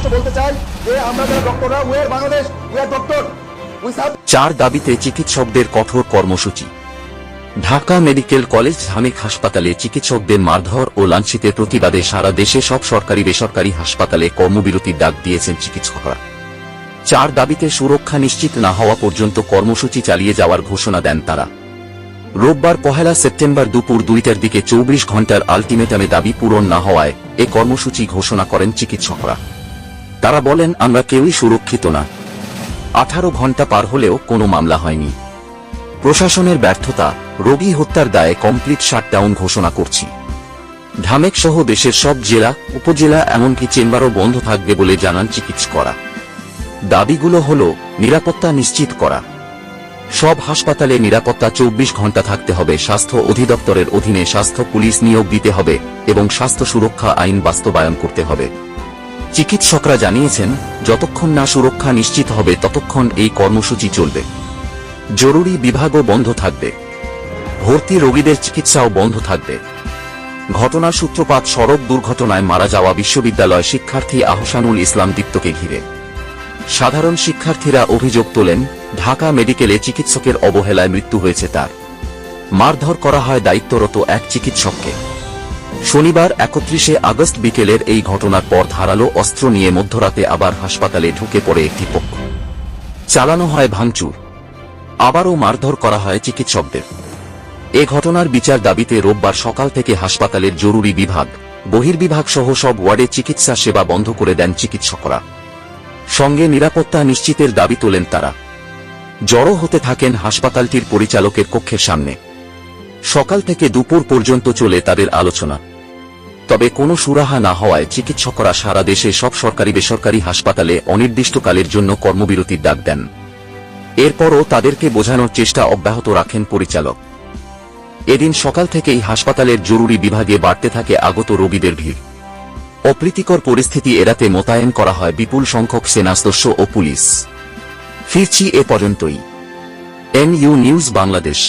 স্পষ্ট বলতে চাই যে আমরা যারা we are Bangladesh we are doctor চার দাবিতে চিকিৎসকদের কঠোর কর্মসূচি। ঢাকা মেডিকেল কলেজ ধামেক হাসপাতালে চিকিৎসকদের মারধর ও লাঞ্ছিতের প্রতিবাদে সারা দেশে সব সরকারি বেসরকারি হাসপাতালে কর্মবিরতির ডাক দিয়েছেন চিকিৎসকরা। চার দাবিতে সুরক্ষা নিশ্চিত না হওয়া পর্যন্ত কর্মসূচি চালিয়ে যাওয়ার ঘোষণা দেন তারা। রোববার পহেলা সেপ্টেম্বর দুপুর দুইটার দিকে চৌবিশ ঘণ্টার আলটিমেটামে দাবি পূরণ না হওয়ায় এ কর্মসূচি ঘোষণা করেন চিকিৎসকরা। তারা বলেন, আমরা কেউই সুরক্ষিত না। আঠারো ঘণ্টা পার হলেও কোনো মামলা হয়নি। প্রশাসনের ব্যর্থতা, রোগী হত্যার দায়ে কমপ্লিট শাটডাউন ঘোষণা করছি। ঢামেক সহ দেশের সব জেলা, উপজেলা, এমনকি চেম্বারও বন্ধ থাকবে বলে জানান চিকিৎসকরা। দাবিগুলো হল, নিরাপত্তা নিশ্চিত করা। সব হাসপাতালে নিরাপত্তা চব্বিশ ঘণ্টা থাকতে হবে। স্বাস্থ্য অধিদপ্তরের অধীনে স্বাস্থ্য পুলিশ নিয়োগ দিতে হবে এবং স্বাস্থ্য সুরক্ষা আইন বাস্তবায়ন করতে হবে। চিকিৎসকরা জানিয়েছেন, যতক্ষণ না সুরক্ষা নিশ্চিত হবে, ততক্ষণ এই কর্মসূচি চলবে। জরুরি বিভাগও বন্ধ থাকবে। ভর্তি রোগীদের চিকিৎসাও বন্ধ থাকবে। ঘটনার সূত্রপাত সড়ক দুর্ঘটনায় মারা যাওয়া বিশ্ববিদ্যালয় শিক্ষার্থী আহসানুল ইসলাম দীপ্তকে ঘিরে। সাধারণ শিক্ষার্থীরা অভিযোগ তোলেন, ঢাকা মেডিকেলে চিকিৎসকের অবহেলায় মৃত্যু হয়েছে তার। মারধর করা হয় দায়িত্বরত এক চিকিৎসককে। শনিবার একত্রিশে আগস্ট বিকেলের এই ঘটনার পর ধারালো অস্ত্র নিয়ে মধ্যরাতে আবার হাসপাতালে ঢুকে পড়ে একটি পক্ষ। চালানো হয় ভাঙচুর। আবারও মারধর করা হয় চিকিৎসকদের। এ ঘটনার বিচার দাবিতে রোববার সকাল থেকে হাসপাতালের জরুরি বিভাগ, বহির্বিভাগ সহ সব ওয়ার্ডে চিকিৎসা সেবা বন্ধ করে দেন চিকিৎসকরা। সঙ্গে নিরাপত্তা নিশ্চিতের দাবি তোলেন তারা। জড়ো হতে থাকেন হাসপাতালটির পরিচালকের কক্ষের সামনে। সকাল থেকে দুপুর পর্যন্ত চলে তাদের আলোচনা। তবে কোনো সুরাহা না হওয়ায় চিকিৎসকরা সারা দেশে সব সরকারি বেসরকারি হাসপাতালে অনির্দিষ্টকালের জন্য কর্মবিরতির ডাক দেন। এরপরও তাদেরকে বোঝানোর চেষ্টা অব্যাহত রাখেন পরিচালক। এদিন সকাল থেকেই হাসপাতালের জরুরি বিভাগে বাড়তে থাকে আগত রোগীদের ভিড়। অপ্রীতিকর পরিস্থিতি এড়াতে মোতায়েন করা হয় বিপুল সংখ্যক সেনাসদস্য ও পুলিশ। ফিরছি এ পর্যন্তই। N U news Bangladesh.